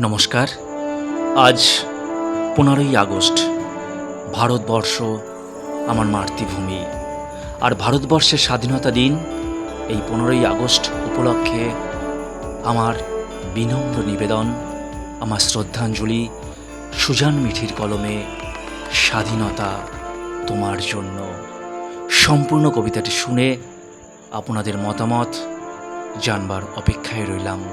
নমস্কার। আজ পনেরোই আগস্ট। ভারতবর্ষ, আমার মাতৃভূমি। আর ভারতবর্ষের স্বাধীনতা দিন এই পনেরোই আগস্ট উপলক্ষে আমার বিনম্র নিবেদন, আমার শ্রদ্ধাঞ্জলি, সুজান মিঠির কলমে স্বাধীনতা তোমার জন্য। সম্পূর্ণ কবিতাটি শুনে আপনাদের মতামত জানবার অপেক্ষায় রইলাম।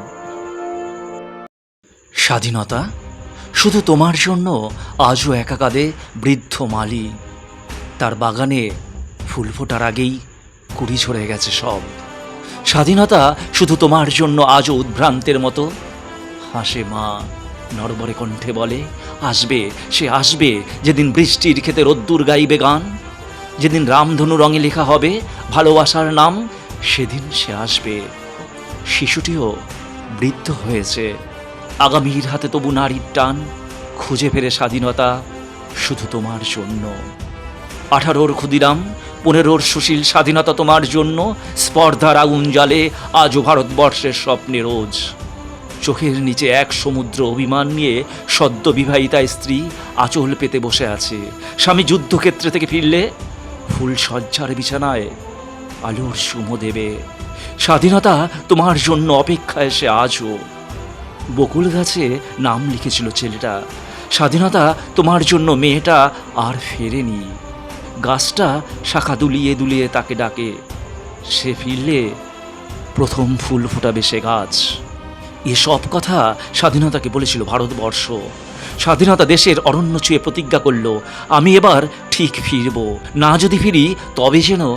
স্বাধীনতা? শুধু তোমার জন্য আজও একা কাঁদে বৃদ্ধ মালি তার বাগানে ফুল ফোটার আগেই কুড়ি ঝরে গেছে সব। স্বাধীনতা শুধু তোমার জন্য আজও উদ্ভ্রান্তের মতো। হাসে মা নরবরে কণ্ঠে বলে, আসবে, সে আসবে, যেদিন বৃষ্টির ক্ষেতে রোদ্দুর গাইবে গান। যেদিন রামধনু রঙে লেখা হবে, ভালোবাসার নাম, সেদিন সে আসবে। শিশুটিও বৃদ্ধ হয়েছে। আগামীর হাতে তবু নারীর টান, খুঁজে ফেরে স্বাধীনতা শুধু তোমার জন্য। আঠারোর ক্ষুদিরাম, পনেরোর সুশীল স্বাধীনতা তোমার জন্য, স্পর্ধার আগুন জালে আজও ভারতবর্ষের স্বপ্নে রোজ। চোখের নিচে এক সমুদ্র অভিমান নিয়ে সদ্য বিবাহিতা স্ত্রী আঁচল পেতে বসে আছে। স্বামী যুদ্ধক্ষেত্রে থেকে ফিরলে ফুল সজ্জার বিছানায় আলোর সুমো দেবে। স্বাধীনতা তোমার জন্য অপেক্ষায় সে আজও বকুল গাছে নাম লিখেছিল ছেলেটা। স্বাধীনতা তোমার জন্য মেয়েটা আর ফেরেনি। গাছটা শাখা দুলিয়ে দুলিয়ে তাকে ডাকে। সে ফিরলে প্রথম ফুল ফোটাবে সে গাছ। এসব কথা স্বাধীনতাকে বলেছিল ভারতবর্ষ। স্বাধীনতা দেশের অরণ্য ছুঁয়ে প্রতিজ্ঞা করল, আমি এবার ঠিক ফিরব। না যদি ফিরি, তবে যেন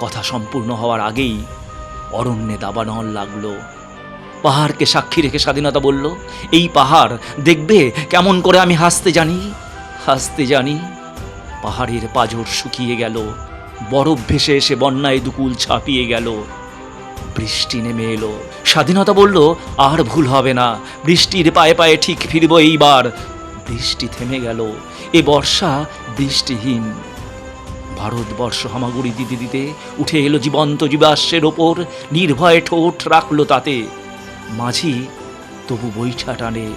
কথা সম্পূর্ণ হওয়ার আগেই অরণ্যে দাবানল লাগল। পাহাড়কে সাক্ষী রেখে স্বাধীনতা বলল, এই পাহাড় দেখবে কেমন করে আমি হাসতে জানি? হাসতে জানি? পাহাড়ের পাজর শুকিয়ে গেল, বরফ ভেসে এসে বন্যায় দুকুল ছাপিয়ে গেল। বৃষ্টি নেমে এলো। স্বাধীনতা বলল, আর ভুল হবে না, বৃষ্টির পায়ে পায়ে ঠিক ফিরব এইবার। বৃষ্টি থেমে গেল, এ বর্ষা বৃষ্টিহীন। ভারতবর্ষ হামাগুড়ি দিতে দিতে উঠে এলো জীবন্ত জীবাশ্মের ওপর, নির্ভয়ে ঠোঁট রাখল তাতে। মাঝি তবু বৈঠা টানে,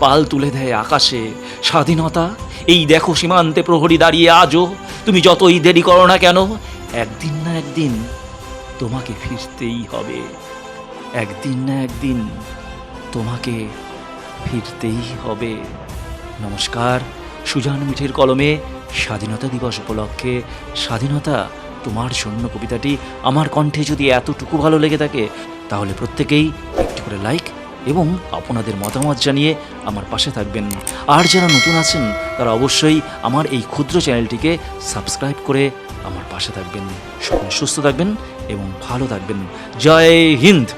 পাল তুলে দেয় আকাশে, স্বাধীনতা, এই দেখো সীমান্তে প্রহরী দাঁড়িয়ে আজও, তুমি যতই দেরি করো না কেন, একদিন না একদিন তোমাকে ফিরতেই হবে। একদিন না একদিন তোমাকে ফিরতেই হবে। নমস্কার, সুজান মিঠের কলমে স্বাধীনতা দিবস উপলক্ষে, স্বাধীনতা তোমার জন্য কবিতাটি। আমার কণ্ঠে যদি এতটুকু ভালো লেগে থাকে তাহলে প্রত্যেকেই একটি করে লাইক এবং আপনাদের মতামত জানিয়ে আমার পাশে থাকবেন। আর যারা নতুন আছেন, তারা অবশ্যই আমার এই ক্ষুদ্র চ্যানেলটিকে সাবস্ক্রাইব করে আমার পাশে থাকবেন। সকলে সুস্থ থাকবেন এবং ভালো থাকবেন। জয় হিন্দ!